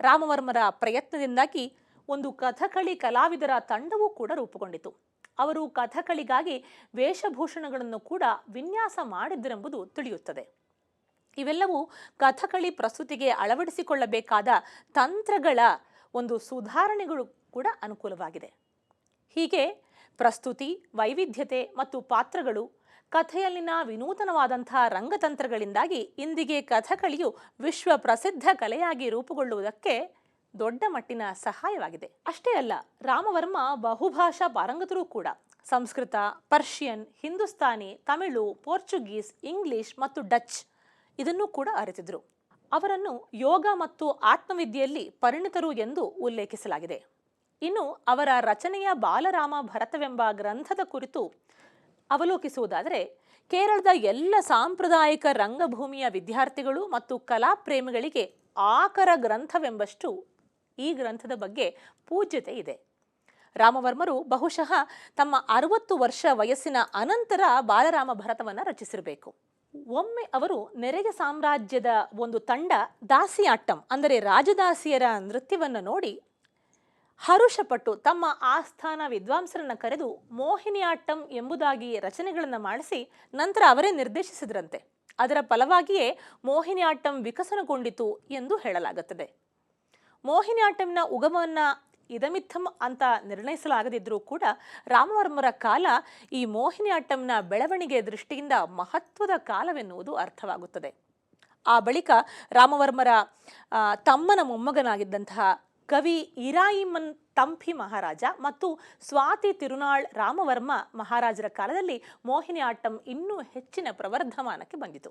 ರಾಮವರ್ಮರ ಪ್ರಯತ್ನದಿಂದಾಗಿ ಒಂದು ಕಥಕಳಿ ಕಲಾವಿದರ ತಂಡವೂ ಕೂಡ ರೂಪುಗೊಂಡಿತು. ಅವರು ಕಥಕಳಿಗಾಗಿ ವೇಷಭೂಷಣಗಳನ್ನು ಕೂಡ ವಿನ್ಯಾಸ ಮಾಡಿದ್ದರೆಂಬುದು ತಿಳಿಯುತ್ತದೆ. ಇವೆಲ್ಲವೂ ಕಥಕಳಿ ಪ್ರಸ್ತುತಿಗೆ ಅಳವಡಿಸಿಕೊಳ್ಳಬೇಕಾದ ತಂತ್ರಗಳ ಒಂದು ಸುಧಾರಣೆಗಳು ಕೂಡ ಅನುಕೂಲವಾಗಿದೆ. ಹೀಗೆ ಪ್ರಸ್ತುತಿ, ವೈವಿಧ್ಯತೆ ಮತ್ತು ಪಾತ್ರಗಳು ಕಥೆಯಲ್ಲಿನ ವಿನೂತನವಾದಂಥ ರಂಗತಂತ್ರಗಳಿಂದಾಗಿ ಇಂದಿಗೆ ಕಥಕಳಿಯು ವಿಶ್ವ ಪ್ರಸಿದ್ಧ ಕಲೆಯಾಗಿ ರೂಪುಗೊಳ್ಳುವುದಕ್ಕೆ ದೊಡ್ಡ ಮಟ್ಟಿನ ಸಹಾಯವಾಗಿದೆ. ಅಷ್ಟೇ ಅಲ್ಲ, ರಾಮವರ್ಮ ಬಹುಭಾಷಾ ಪಾರಂಗತರೂ ಕೂಡ. Sanskrit, Persian, Hindustani, Tamil, Portuguese, English ಮತ್ತು ಡಚ್ ಇದನ್ನು ಕೂಡ ಅರಿತಿದ್ರು. ಅವರನ್ನು ಯೋಗ ಮತ್ತು ಆತ್ಮವಿದ್ಯೆಯಲ್ಲಿ ಪರಿಣಿತರು ಎಂದು ಉಲ್ಲೇಖಿಸಲಾಗಿದೆ. ಇನ್ನು ಅವರ ರಚನೆಯ ಬಾಲರಾಮ ಭರತವೆಂಬ ಗ್ರಂಥದ ಕುರಿತು ಅವಲೋಕಿಸುವುದಾದರೆ ಕೇರಳದ ಎಲ್ಲ ಸಾಂಪ್ರದಾಯಿಕ ರಂಗಭೂಮಿಯ ವಿದ್ಯಾರ್ಥಿಗಳು ಮತ್ತು ಕಲಾಪ್ರೇಮಿಗಳಿಗೆ ಆಕರ ಗ್ರಂಥವೆಂಬಷ್ಟು ಈ ಗ್ರಂಥದ ಬಗ್ಗೆ ಪೂಜ್ಯತೆ ಇದೆ. ರಾಮವರ್ಮರು ಬಹುಶಃ ತಮ್ಮ ಅರವತ್ತು ವರ್ಷ ವಯಸ್ಸಿನ ಅನಂತರ ಬಾಲರಾಮ ಭರತವನ್ನು ರಚಿಸಿರಬೇಕು. ಒಮ್ಮೆ ಅವರು ನೆರೆಗೆ ಸಾಮ್ರಾಜ್ಯದ ಒಂದು ತಂಡ ದಾಸಿಯಾಟ್ಟಂ, ಅಂದರೆ ರಾಜದಾಸಿಯರ ನೃತ್ಯವನ್ನು ನೋಡಿ ಹರುಷಪಟ್ಟು ತಮ್ಮ ಆಸ್ಥಾನ ವಿದ್ವಾಂಸರನ್ನು ಕರೆದು ಮೋಹಿನಿಯಾಟ್ಟಂ ಎಂಬುದಾಗಿ ರಚನೆಗಳನ್ನು ಮಾಡಿಸಿ ನಂತರ ಅವರೇ ನಿರ್ದೇಶಿಸಿದ್ರಂತೆ. ಅದರ ಫಲವಾಗಿಯೇ ಮೋಹಿನಿಯಾಟ್ಟಂ ವಿಕಸನಗೊಂಡಿತು ಎಂದು ಹೇಳಲಾಗುತ್ತದೆ. ಮೋಹಿನಿಯಾಟ್ಟಂನ ಉಗಮವನ್ನು ಇದಮಿತ್ತಂ ಅಂತ ನಿರ್ಣಯಿಸಲಾಗದಿದ್ದರೂ ಕೂಡ ರಾಮವರ್ಮರ ಕಾಲ ಈ ಮೋಹಿನಿಯಾಟ್ಟಂನ ಬೆಳವಣಿಗೆ ದೃಷ್ಟಿಯಿಂದ ಮಹತ್ವದ ಕಾಲವೆನ್ನುವುದು ಅರ್ಥವಾಗುತ್ತದೆ. ಆ ಬಳಿಕ ರಾಮವರ್ಮರ ತಮ್ಮನ ಮೊಮ್ಮಗನಾಗಿದ್ದಂತಹ ಕವಿ ಇರಾಯಿಮನ್ ತಂಪಿ ಮಹಾರಾಜ ಮತ್ತು ಸ್ವಾತಿ ತಿರುನಾಳ್ ರಾಮವರ್ಮ ಮಹಾರಾಜರ ಕಾಲದಲ್ಲಿ ಮೋಹಿನಿ ಮೋಹಿನಿಯಾಟ್ಟಂ ಇನ್ನೂ ಹೆಚ್ಚಿನ ಪ್ರವರ್ಧಮಾನಕ್ಕೆ ಬಂದಿತು.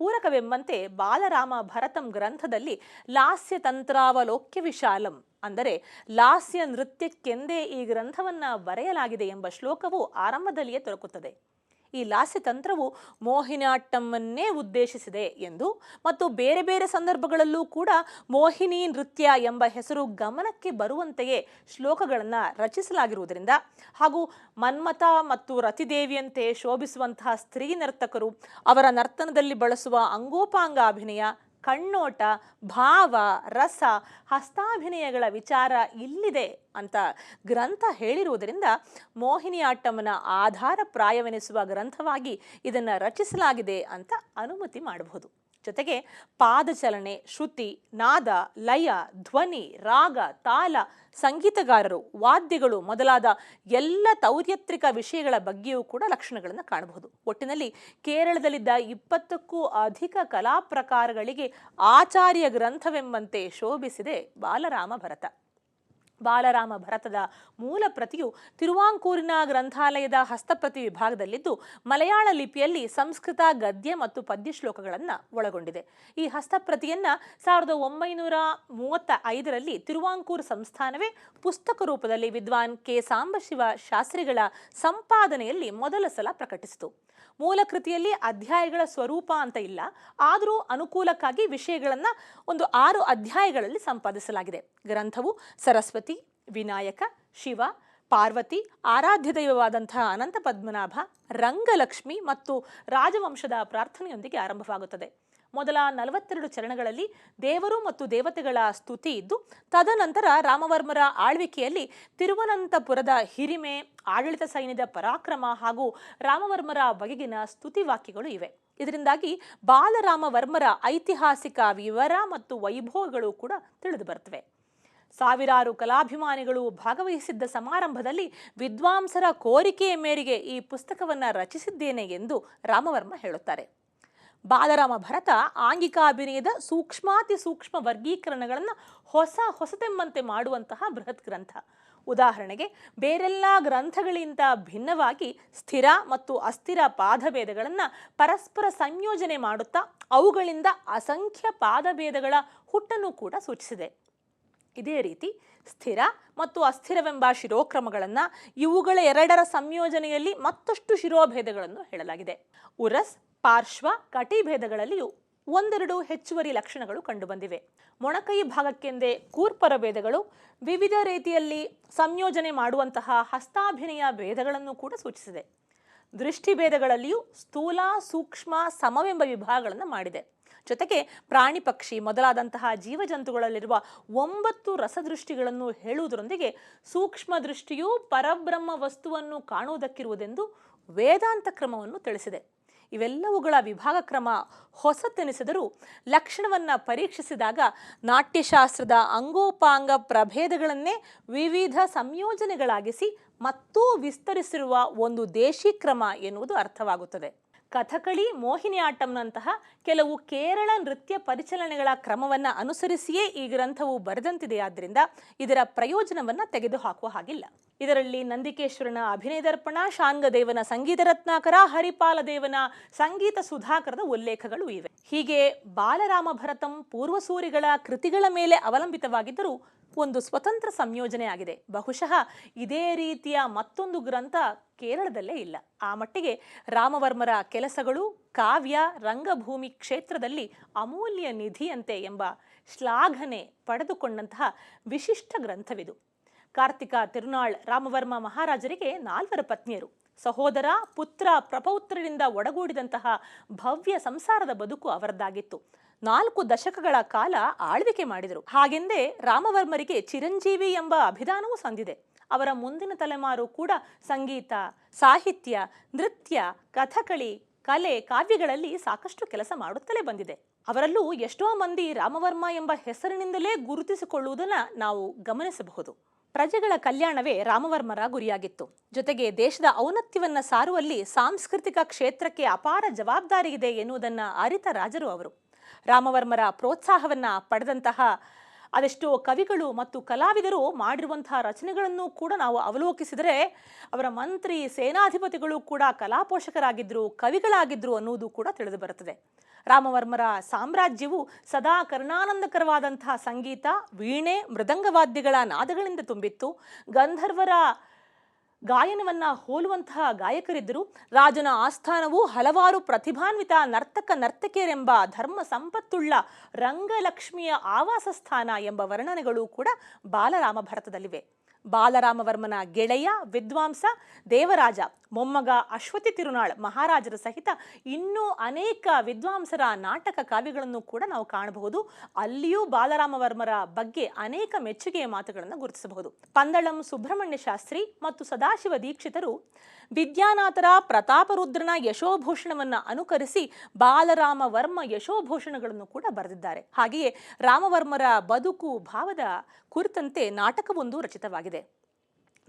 ಪೂರಕವೆಂಬಂತೆ ಬಾಲರಾಮ ಭರತಂ ಗ್ರಂಥದಲ್ಲಿ ಲಾಸ್ಯ ತಂತ್ರಾವಲೋಕ್ಯ ವಿಶಾಲಂ ಅಂದರೆ ಲಾಸ್ಯ ನೃತ್ಯಕ್ಕೆಂದೇ ಈ ಗ್ರಂಥವನ್ನ ಬರೆಯಲಾಗಿದೆ ಎಂಬ ಶ್ಲೋಕವು ಆರಂಭದಲ್ಲಿಯೇ ದೊರಕುತ್ತದೆ. ಈ ಲಾಸ್ಯ ತಂತ್ರವು ಮೋಹಿನಿಯಾಟ್ಟಮ್ಮನ್ನೇ ಉದ್ದೇಶಿಸಿದೆ ಎಂದು ಮತ್ತು ಬೇರೆ ಬೇರೆ ಸಂದರ್ಭಗಳಲ್ಲೂ ಕೂಡ ಮೋಹಿನಿ ನೃತ್ಯ ಎಂಬ ಹೆಸರು ಗಮನಕ್ಕೆ ಬರುವಂತೆಯೇ ಶ್ಲೋಕಗಳನ್ನು ರಚಿಸಲಾಗಿರುವುದರಿಂದ ಹಾಗೂ ಮನ್ಮಥ ಮತ್ತು ರತಿದೇವಿಯಂತೆ ಶೋಭಿಸುವಂತಹ ಸ್ತ್ರೀ ನರ್ತಕರು ಅವರ ನರ್ತನದಲ್ಲಿ ಬಳಸುವ ಅಂಗೋಪಾಂಗ ಅಭಿನಯ ಕಣ್ಣೋಟ, ಭಾವ, ರಸ, ಹಸ್ತಾಭಿನಯಗಳ ವಿಚಾರ ಇಲ್ಲಿದೆ ಅಂತ ಗ್ರಂಥ ಹೇಳಿರುವುದರಿಂದ ಮೋಹಿನಿಯಾಟ್ಟಮ್ಮನ ಆಧಾರ ಪ್ರಾಯವೆನಿಸುವ ಗ್ರಂಥವಾಗಿ ಇದನ್ನು ರಚಿಸಲಾಗಿದೆ ಅಂತ ಅನುಮತಿ ಮಾಡಬಹುದು. ಜೊತೆಗೆ ಪಾದಚಲನೆ, ಶ್ರುತಿ, ನಾದ, ಲಯ, ಧ್ವನಿ, ರಾಗ, ತಾಲ, ಸಂಗೀತಗಾರರು, ವಾದ್ಯಗಳು ಮೊದಲಾದ ಎಲ್ಲ ತೌರ್ಯತ್ರಿಕ ವಿಷಯಗಳ ಬಗ್ಗೆಯೂ ಕೂಡ ಲಕ್ಷಣಗಳನ್ನು ಕಾಣಬಹುದು. ಒಟ್ಟಿನಲ್ಲಿ ಕೇರಳದಲ್ಲಿದ್ದ ಇಪ್ಪತ್ತಕ್ಕೂ ಅಧಿಕ ಕಲಾ ಪ್ರಕಾರಗಳಿಗೆ ಆಚಾರ್ಯ ಗ್ರಂಥವೆಂಬಂತೆ ಶೋಭಿಸಿದೆ ಬಾಲರಾಮ ಭರತ. ಬಾಲರಾಮ ಭರತದ ಮೂಲ ಪ್ರತಿಯು ತಿರುವಾಂಕೂರಿನ ಗ್ರಂಥಾಲಯದ ಹಸ್ತಪ್ರತಿ ವಿಭಾಗದಲ್ಲಿದ್ದು ಮಲಯಾಳ ಲಿಪಿಯಲ್ಲಿ ಸಂಸ್ಕೃತ, ಗದ್ಯ ಮತ್ತು ಪದ್ಯ ಶ್ಲೋಕಗಳನ್ನು ಒಳಗೊಂಡಿದೆ. ಈ ಹಸ್ತಪ್ರತಿಯನ್ನ ಸಾವಿರದ ಒಂಬೈನೂರ ಮೂವತ್ತ ಐದರಲ್ಲಿ ತಿರುವಾಂಕೂರು ಸಂಸ್ಥಾನವೇ ಪುಸ್ತಕ ರೂಪದಲ್ಲಿ ವಿದ್ವಾನ್ ಕೆ. ಸಾಂಬಶಿವ ಶಾಸ್ತ್ರಿಗಳ ಸಂಪಾದನೆಯಲ್ಲಿ ಮೊದಲ ಸಲ ಪ್ರಕಟಿಸಿತು. ಮೂಲ ಕೃತಿಯಲ್ಲಿ ಅಧ್ಯಾಯಗಳ ಸ್ವರೂಪ ಅಂತ ಇಲ್ಲ. ಆದರೂ ಅನುಕೂಲಕ್ಕಾಗಿ ವಿಷಯಗಳನ್ನು ಒಂದು ಆರು ಅಧ್ಯಾಯಗಳಲ್ಲಿ ಸಂಪಾದಿಸಲಾಗಿದೆ. ಗ್ರಂಥವು ಸರಸ್ವತಿ, ವಿನಾಯಕ, ಶಿವ, ಪಾರ್ವತಿ, ಆರಾಧ್ಯ ದೈವವಾದಂತಹ ಅನಂತ ಪದ್ಮನಾಭ, ರಂಗಲಕ್ಷ್ಮಿ ಮತ್ತು ರಾಜವಂಶದ ಪ್ರಾರ್ಥನೆಯೊಂದಿಗೆ ಆರಂಭವಾಗುತ್ತದೆ. ಮೊದಲ ನಲವತ್ತೆರಡು ಚರಣಗಳಲ್ಲಿ ದೇವರು ಮತ್ತು ದೇವತೆಗಳ ಸ್ತುತಿ ಇದ್ದು, ತದನಂತರ ರಾಮವರ್ಮರ ಆಳ್ವಿಕೆಯಲ್ಲಿ ತಿರುವನಂತಪುರದ ಹಿರಿಮೆ, ಆಡಳಿತ ಸೈನ್ಯದ ಪರಾಕ್ರಮ ಹಾಗೂ ರಾಮವರ್ಮರ ಬಗೆಗಿನ ಸ್ತುತಿ ವಾಕ್ಯಗಳು ಇವೆ. ಇದರಿಂದಾಗಿ ಬಾಲರಾಮವರ್ಮರ ಐತಿಹಾಸಿಕ ವಿವರ ಮತ್ತು ವೈಭವಗಳು ಕೂಡ ತಿಳಿದು ಬರ್ತವೆ ಸಾವಿರಾರು ಕಲಾಭಿಮಾನಿಗಳು ಭಾಗವಹಿಸಿದ್ದ ಸಮಾರಂಭದಲ್ಲಿ ವಿದ್ವಾಂಸರ ಕೋರಿಕೆಯ ಮೇರೆಗೆ ಈ ಪುಸ್ತಕವನ್ನು ರಚಿಸಿದ್ದೇನೆ ಎಂದು ರಾಮವರ್ಮ ಹೇಳುತ್ತಾರೆ. ಬಾಲರಾಮ ಭರತ ಆಂಗಿಕಾಭಿನಯದ ಸೂಕ್ಷ್ಮಾತಿ ಸೂಕ್ಷ್ಮ ವರ್ಗೀಕರಣಗಳನ್ನು ಹೊಸ ಹೊಸತೆಂಬಂತೆ ಮಾಡುವಂತಹ ಬೃಹತ್ ಗ್ರಂಥ. ಉದಾಹರಣೆಗೆ, ಬೇರೆಲ್ಲ ಗ್ರಂಥಗಳಿಂದ ಭಿನ್ನವಾಗಿ ಸ್ಥಿರ ಮತ್ತು ಅಸ್ಥಿರ ಪಾದಭೇದಗಳನ್ನು ಪರಸ್ಪರ ಸಂಯೋಜನೆ ಮಾಡುತ್ತಾ ಅವುಗಳಿಂದ ಅಸಂಖ್ಯ ಪಾದಭೇದಗಳ ಹುಟ್ಟನ್ನು ಕೂಡ ಸೂಚಿಸಿದೆ. ಇದೇ ರೀತಿ ಸ್ಥಿರ ಮತ್ತು ಅಸ್ಥಿರವೆಂಬ ಶಿರೋಕ್ರಮಗಳನ್ನು ಇವುಗಳ ಎರಡರ ಸಂಯೋಜನೆಯಲ್ಲಿ ಮತ್ತಷ್ಟು ಶಿರೋಭೇದಗಳನ್ನು ಹೇಳಲಾಗಿದೆ. ಉರಸ್, ಪಾರ್ಶ್ವ, ಕಟಿಭೇದಗಳಲ್ಲಿಯೂ ಒಂದೆರಡು ಹೆಚ್ಚುವರಿ ಲಕ್ಷಣಗಳು ಕಂಡುಬಂದಿವೆ. ಮೊಣಕೈ ಭಾಗಕ್ಕೆಂದೇ ಕೂರ್ಪರ ಭೇದಗಳು, ವಿವಿಧ ರೀತಿಯಲ್ಲಿ ಸಂಯೋಜನೆ ಮಾಡುವಂತಹ ಹಸ್ತಾಭಿನಯ ಭೇದಗಳನ್ನು ಕೂಡ ಸೂಚಿಸಿದೆ. ದೃಷ್ಟಿಭೇದಗಳಲ್ಲಿಯೂ ಸ್ಥೂಲ, ಸೂಕ್ಷ್ಮ, ಸಮವೆಂಬ ವಿಭಾಗಗಳನ್ನು ಮಾಡಿದೆ. ಜೊತೆಗೆ ಪ್ರಾಣಿ ಪಕ್ಷಿ ಮೊದಲಾದಂತಹ ಜೀವಜಂತುಗಳಲ್ಲಿರುವ ಒಂಬತ್ತು ರಸದೃಷ್ಟಿಗಳನ್ನು ಹೇಳುವುದರೊಂದಿಗೆ ಸೂಕ್ಷ್ಮ ದೃಷ್ಟಿಯು ಪರಬ್ರಹ್ಮ ವಸ್ತುವನ್ನು ಕಾಣುವುದಕ್ಕಿರುವುದೆಂದು ವೇದಾಂತ ಕ್ರಮವನ್ನು ತಿಳಿಸಿದೆ. ಇವೆಲ್ಲವುಗಳ ವಿಭಾಗ ಕ್ರಮ ಹೊಸತೆನಿಸಿದರೂ ಲಕ್ಷಣವನ್ನು ಪರೀಕ್ಷಿಸಿದಾಗ ನಾಟ್ಯಶಾಸ್ತ್ರದ ಅಂಗೋಪಾಂಗ ಪ್ರಭೇದಗಳನ್ನೇ ವಿವಿಧ ಸಂಯೋಜನೆಗಳಾಗಿಸಿ ಮತ್ತೂ ವಿಸ್ತರಿಸಿರುವ ಒಂದು ದೇಶಿ ಕ್ರಮ ಎನ್ನುವುದು ಅರ್ಥವಾಗುತ್ತದೆ. ಕಥಕಳಿ, ಮೋಹಿನಿ ಆಟಂನಂತಹ ಕೆಲವು ಕೇರಳ ನೃತ್ಯ ಪರಿಚಲನೆಗಳ ಕ್ರಮವನ್ನು ಅನುಸರಿಸಿಯೇ ಈ ಗ್ರಂಥವು ಬರೆದಂತಿದೆಯಾದ್ದರಿಂದ ಇದರ ಪ್ರಯೋಜನವನ್ನು ತೆಗೆದುಹಾಕುವ ಹಾಗಿಲ್ಲ. ಇದರಲ್ಲಿ ನಂದಿಕೇಶ್ವರನ ಅಭಿನಯ ದರ್ಪಣ ಶಾಂಗದೇವನ ಸಂಗೀತ ರತ್ನಾಕರ ಹರಿಪಾಲ ದೇವನ ಸಂಗೀತ ಸುಧಾಕರದ ಉಲ್ಲೇಖಗಳು ಇವೆ. ಹೀಗೆ ಬಾಲರಾಮ ಭರತಂ ಪೂರ್ವಸೂರಿಗಳ ಕೃತಿಗಳ ಮೇಲೆ ಅವಲಂಬಿತವಾಗಿದ್ದರೂ ಒಂದು ಸ್ವತಂತ್ರ ಸಂಯೋಜನೆಯಾಗಿದೆ. ಬಹುಶಃ ಇದೇ ರೀತಿಯ ಮತ್ತೊಂದು ಗ್ರಂಥ ಕೇರಳದಲ್ಲೇ ಇಲ್ಲ. ಆ ಮಟ್ಟಿಗೆ ರಾಮವರ್ಮರ ಕೆಲಸಗಳು ಕಾವ್ಯ, ರಂಗಭೂಮಿ ಕ್ಷೇತ್ರದಲ್ಲಿ ಅಮೂಲ್ಯ ನಿಧಿಯಂತೆ ಎಂಬ ಶ್ಲಾಘನೆ ಪಡೆದುಕೊಂಡಂತಹ ವಿಶಿಷ್ಟ ಗ್ರಂಥವಿದು. ಕಾರ್ತಿಕ ತಿರುನಾಳ್ ರಾಮವರ್ಮ ಮಹಾರಾಜರಿಗೆ ನಾಲ್ವರ ಪತ್ನಿಯರು. ಸಹೋದರ, ಪುತ್ರ, ಪ್ರಪೌತ್ರರಿಂದ ಒಡಗೂಡಿದಂತಹ ಭವ್ಯ ಸಂಸಾರದ ಬದುಕು ಅವರದ್ದಾಗಿತ್ತು. ನಾಲ್ಕು ದಶಕಗಳ ಕಾಲ ಆಳ್ವಿಕೆ ಮಾಡಿದರು. ಹಾಗೆಂದೇ ರಾಮವರ್ಮರಿಗೆ ಚಿರಂಜೀವಿ ಎಂಬ ಅಭಿದಾನವೂ ಸಂದಿದೆ. ಅವರ ಮುಂದಿನ ತಲೆಮಾರು ಕೂಡ ಸಂಗೀತ, ಸಾಹಿತ್ಯ, ನೃತ್ಯ, ಕಥಕಳಿ, ಕಲೆ, ಕಾವ್ಯಗಳಲ್ಲಿ ಸಾಕಷ್ಟು ಕೆಲಸ ಮಾಡುತ್ತಲೇ ಬಂದಿದೆ. ಅವರಲ್ಲೂ ಎಷ್ಟೋ ಮಂದಿ ರಾಮವರ್ಮ ಎಂಬ ಹೆಸರಿನಿಂದಲೇ ಗುರುತಿಸಿಕೊಳ್ಳುವುದನ್ನು ನಾವು ಗಮನಿಸಬಹುದು. ಪ್ರಜೆಗಳ ಕಲ್ಯಾಣವೇ ರಾಮವರ್ಮರ ಗುರಿಯಾಗಿತ್ತು. ಜೊತೆಗೆ ದೇಶದ ಔನ್ನತ್ಯವನ್ನು ಸಾರುವಲ್ಲಿ ಸಾಂಸ್ಕೃತಿಕ ಕ್ಷೇತ್ರಕ್ಕೆ ಅಪಾರ ಜವಾಬ್ದಾರಿ ಇದೆ ಎನ್ನುವುದನ್ನು ಅರಿತ ರಾಜರು ಅವರು. ರಾಮವರ್ಮರ ಪ್ರೋತ್ಸಾಹವನ್ನ ಪಡೆದಂತಹ ಅದೆಷ್ಟೋ ಕವಿಗಳು ಮತ್ತು ಕಲಾವಿದರು ಮಾಡಿರುವಂತಹ ರಚನೆಗಳನ್ನು ಕೂಡ ನಾವು ಅವಲೋಕಿಸಿದರೆ ಅವರ ಮಂತ್ರಿ, ಸೇನಾಧಿಪತಿಗಳು ಕೂಡ ಕಲಾಪೋಷಕರಾಗಿದ್ದರು, ಕವಿಗಳಾಗಿದ್ದರು ಅನ್ನುವುದು ಕೂಡ ತಿಳಿದು ಬರುತ್ತದೆ. ರಾಮವರ್ಮರ ಸಾಮ್ರಾಜ್ಯವು ಸದಾ ಕರುಣಾನಂದಕರವಾದಂತಹ ಸಂಗೀತ, ವೀಣೆ, ಮೃದಂಗವಾದ್ಯಗಳ ನಾದಗಳಿಂದ ತುಂಬಿತ್ತು. ಗಂಧರ್ವರ ಗಾಯನವನ್ನ ಹೋಲುವಂತಹ ಗಾಯಕರಿದ್ದರು. ರಾಜನ ಆಸ್ಥಾನವು ಹಲವಾರು ಪ್ರತಿಭಾನ್ವಿತ ನರ್ತಕ ನರ್ತಕಿಯರೆಂಬ ಧರ್ಮ ಸಂಪತ್ತುಳ್ಳ ರಂಗಲಕ್ಷ್ಮಿಯ ಆವಾಸ ಸ್ಥಾನ ಎಂಬ ವರ್ಣನೆಗಳು ಕೂಡ ಬಾಲರಾಮ ಭರತದಲ್ಲಿವೆ. ಬಾಲರಾಮವರ್ಮನ ಗೆಳೆಯ, ವಿದ್ವಾಂಸ, ದೇವರಾಜ, ಮೊಮ್ಮಗ ಅಶ್ವತಿ ತಿರುನಾಳ್ ಮಹಾರಾಜರ ಸಹಿತ ಇನ್ನೂ ಅನೇಕ ವಿದ್ವಾಂಸರ ನಾಟಕ ಕಾವ್ಯಗಳನ್ನು ಕೂಡ ನಾವು ಕಾಣಬಹುದು. ಅಲ್ಲಿಯೂ ಬಾಲರಾಮವರ್ಮರ ಬಗ್ಗೆ ಅನೇಕ ಮೆಚ್ಚುಗೆಯ ಮಾತುಗಳನ್ನು ಗುರುತಿಸಬಹುದು. ಪಂದಳಂ ಸುಬ್ರಹ್ಮಣ್ಯ ಶಾಸ್ತ್ರಿ ಮತ್ತು ಸದಾಶಿವ ದೀಕ್ಷಿತರು ವಿದ್ಯಾನಾಥರ ಪ್ರತಾಪರುದ್ರನ ಯಶೋಭೂಷಣವನ್ನ ಅನುಕರಿಸಿ ಬಾಲರಾಮ ವರ್ಮ ಯಶೋಭೂಷಣಗಳನ್ನು ಕೂಡ ಬರೆದಿದ್ದಾರೆ. ಹಾಗೆಯೇ ರಾಮವರ್ಮರ ಬದುಕು ಭಾವದ ಕುರಿತಂತೆ ನಾಟಕವೊಂದು ರಚಿತವಾಗಿದೆ.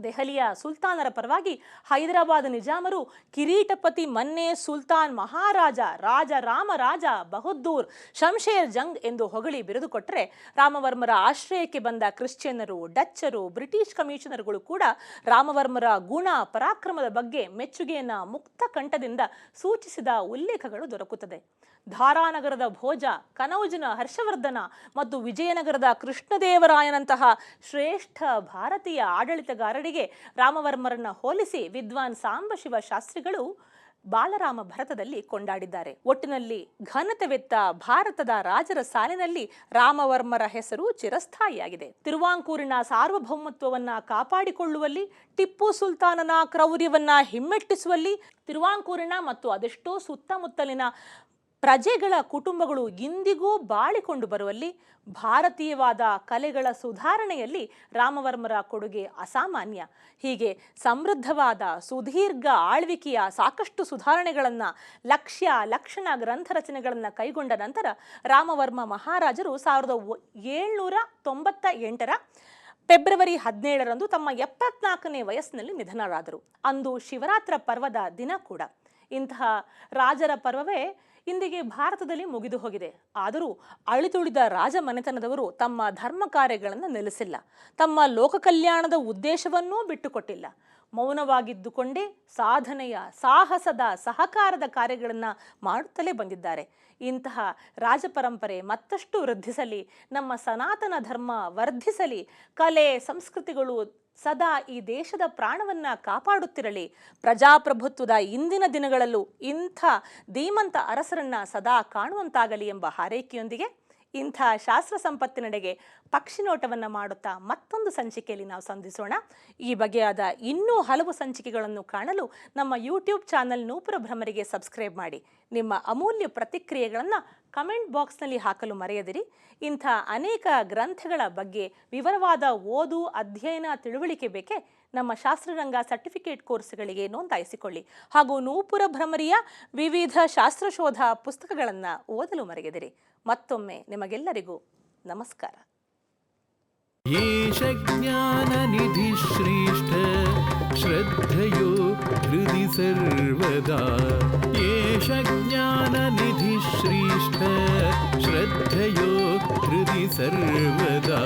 ದೆಹಲಿಯ ಸುಲ್ತಾನರ ಪರವಾಗಿ ಹೈದರಾಬಾದ್ ನಿಜಾಮರು ಕಿರೀಟಪತಿ ಮನ್ನೆ ಸುಲ್ತಾನ್ ಮಹಾರಾಜ, ರಾಜ ರಾಮರಾಜ ಬಹದ್ದೂರ್ ಶಂಶೇರ್ ಜಂಗ್ ಎಂದು ಹೊಗಳಿ ಬಿರುದು ಕೊಟ್ಟರೆ ರಾಮವರ್ಮರ ಆಶ್ರಯಕ್ಕೆ ಬಂದ ಕ್ರಿಶ್ಚಿಯನ್ನರು, ಡಚ್ಚರು, ಬ್ರಿಟಿಷ್ ಕಮಿಷನರ್ಗಳು ಕೂಡ ರಾಮವರ್ಮರ ಗುಣ ಪರಾಕ್ರಮದ ಬಗ್ಗೆ ಮೆಚ್ಚುಗೆಯನ್ನು ಮುಕ್ತ ಕಂಠದಿಂದ ಸೂಚಿಸಿದ ಉಲ್ಲೇಖಗಳು ದೊರಕುತ್ತದೆ. ಧಾರಾನಗರದ ಭೋಜ, ಕನೌಜನ ಹರ್ಷವರ್ಧನ ಮತ್ತು ವಿಜಯನಗರದ ಕೃಷ್ಣದೇವರಾಯನಂತಹ ಶ್ರೇಷ್ಠ ಭಾರತೀಯ ಆಡಳಿತಗಾರರಿಗೆ ರಾಮವರ್ಮರನ್ನ ಹೋಲಿಸಿ ವಿದ್ವಾನ್ ಸಾಂಬಶಿವ ಶಾಸ್ತ್ರಿಗಳು ಬಾಲರಾಮ ಭರತದಲ್ಲಿ ಕೊಂಡಾಡಿದ್ದಾರೆ. ಒಟ್ಟಿನಲ್ಲಿ ಘನತೆವೆತ್ತ ಭಾರತದ ರಾಜರ ಸಾಲಿನಲ್ಲಿ ರಾಮವರ್ಮರ ಹೆಸರು ಚಿರಸ್ಥಾಯಿಯಾಗಿದೆ. ತಿರುವಾಂಕೂರಿನ ಸಾರ್ವಭೌಮತ್ವವನ್ನ ಕಾಪಾಡಿಕೊಳ್ಳುವಲ್ಲಿ, ಟಿಪ್ಪು ಸುಲ್ತಾನನ ಕ್ರೌರ್ಯವನ್ನ ಹಿಮ್ಮೆಟ್ಟಿಸುವಲ್ಲಿ, ತಿರುವಾಂಕೂರಿನ ಮತ್ತು ಅದೆಷ್ಟೋ ಸುತ್ತಮುತ್ತಲಿನ ಪ್ರಜೆಗಳ ಕುಟುಂಬಗಳು ಇಂದಿಗೂ ಬಾಳಿಕೊಂಡು ಬರುವಲ್ಲಿ ಭಾರತೀಯವಾದ ಕಲೆಗಳ ಸುಧಾರಣೆಯಲ್ಲಿ ರಾಮವರ್ಮರ ಕೊಡುಗೆ ಅಸಾಮಾನ್ಯ. ಹೀಗೆ ಸಮೃದ್ಧವಾದ, ಸುದೀರ್ಘ ಆಳ್ವಿಕೆಯ ಸಾಕಷ್ಟು ಸುಧಾರಣೆಗಳನ್ನು ಲಕ್ಷ್ಯ, ಲಕ್ಷಣ ಗ್ರಂಥ ರಚನೆಗಳನ್ನು ಕೈಗೊಂಡ ನಂತರ ರಾಮವರ್ಮ ಮಹಾರಾಜರು ಸಾವಿರದ ಏಳ್ನೂರ ತೊಂಬತ್ತ ಎಂಟರ ಫೆಬ್ರವರಿ ಹದಿನೇಳರಂದು ತಮ್ಮ ಎಪ್ಪತ್ನಾಲ್ಕನೇ ವಯಸ್ಸಿನಲ್ಲಿ ನಿಧನರಾದರು. ಅಂದು ಶಿವರಾತ್ರ ಪರ್ವದ ದಿನ ಕೂಡ. ಇಂತಹ ರಾಜರ ಪರ್ವವೇ ಇಂದಿಗೆ ಭಾರತದಲ್ಲಿ ಮುಗಿದು ಹೋಗಿದೆ. ಆದರೂ ಅಳಿತುಳಿದ ರಾಜ ಮನೆತನದವರು ತಮ್ಮ ಧರ್ಮ ಕಾರ್ಯಗಳನ್ನು ನಿಲ್ಲಿಸಿಲ್ಲ. ತಮ್ಮ ಲೋಕ ಕಲ್ಯಾಣದ ಉದ್ದೇಶವನ್ನೂ ಬಿಟ್ಟುಕೊಟ್ಟಿಲ್ಲ. ಮೌನವಾಗಿದ್ದುಕೊಂಡೇ ಸಾಧನೆಯ, ಸಾಹಸದ, ಸಹಕಾರದ ಕಾರ್ಯಗಳನ್ನು ಮಾಡುತ್ತಲೇ ಬಂದಿದ್ದಾರೆ. ಇಂತಹ ರಾಜಪರಂಪರೆ ಮತ್ತಷ್ಟು ವೃದ್ಧಿಸಲಿ, ನಮ್ಮ ಸನಾತನ ಧರ್ಮ ವರ್ಧಿಸಲಿ, ಕಲೆ, ಸಂಸ್ಕೃತಿಗಳು ಸದಾ ಈ ದೇಶದ ಪ್ರಾಣವನ್ನ ಕಾಪಾಡುತ್ತಿರಲಿ. ಪ್ರಜಾಪ್ರಭುತ್ವದ ಇಂದಿನ ದಿನಗಳಲ್ಲೂ ಇಂಥ ಧೀಮಂತ ಅರಸರನ್ನ ಸದಾ ಕಾಣುವಂತಾಗಲಿ ಎಂಬ ಹಾರೈಕೆಯೊಂದಿಗೆ ಇಂಥ ಶಾಸ್ತ್ರ ಸಂಪತ್ತಿನಡೆಗೆ ಪಕ್ಷಿ ನೋಟವನ್ನು ಮಾಡುತ್ತಾ ಮತ್ತೊಂದು ಸಂಚಿಕೆಯಲ್ಲಿ ನಾವು ಸಂಧಿಸೋಣ. ಈ ಬಗೆಯಾದ ಇನ್ನೂ ಹಲವು ಸಂಚಿಕೆಗಳನ್ನು ಕಾಣಲು ನಮ್ಮ ಯೂಟ್ಯೂಬ್ ಚಾನಲ್ ನೂಪುರ ಭ್ರಮರಿಗೆ ಸಬ್ಸ್ಕ್ರೈಬ್ ಮಾಡಿ. ನಿಮ್ಮ ಅಮೂಲ್ಯ ಪ್ರತಿಕ್ರಿಯೆಗಳನ್ನು ಕಮೆಂಟ್ ಬಾಕ್ಸ್ನಲ್ಲಿ ಹಾಕಲು ಮರೆಯದಿರಿ. ಇಂಥ ಅನೇಕ ಗ್ರಂಥಗಳ ಬಗ್ಗೆ ವಿವರವಾದ ಓದು, ಅಧ್ಯಯನ, ತಿಳುವಳಿಕೆ ಬೇಕೆ ನಮ್ಮ ಶಾಸ್ತ್ರರಂಗ ಸರ್ಟಿಫಿಕೇಟ್ ಕೋರ್ಸ್ಗಳಿಗೆ ನೋಂದಾಯಿಸಿಕೊಳ್ಳಿ. ಹಾಗೂ ನೂಪುರ ಭ್ರಮರಿಯ ವಿವಿಧ ಶಾಸ್ತ್ರಶೋಧ ಪುಸ್ತಕಗಳನ್ನು ಓದಲು ಮರೆಯದಿರಿ. ಮತ್ತೊಮ್ಮೆ ನಿಮಗೆಲ್ಲರಿಗೂ ನಮಸ್ಕಾರ येष ज्ञाननिधिश्रेष्ठ श्रद्धयो हृदि सर्वदा येष ज्ञाननिधिश्रेष्ठ श्रद्धयो हृदि सर्वदा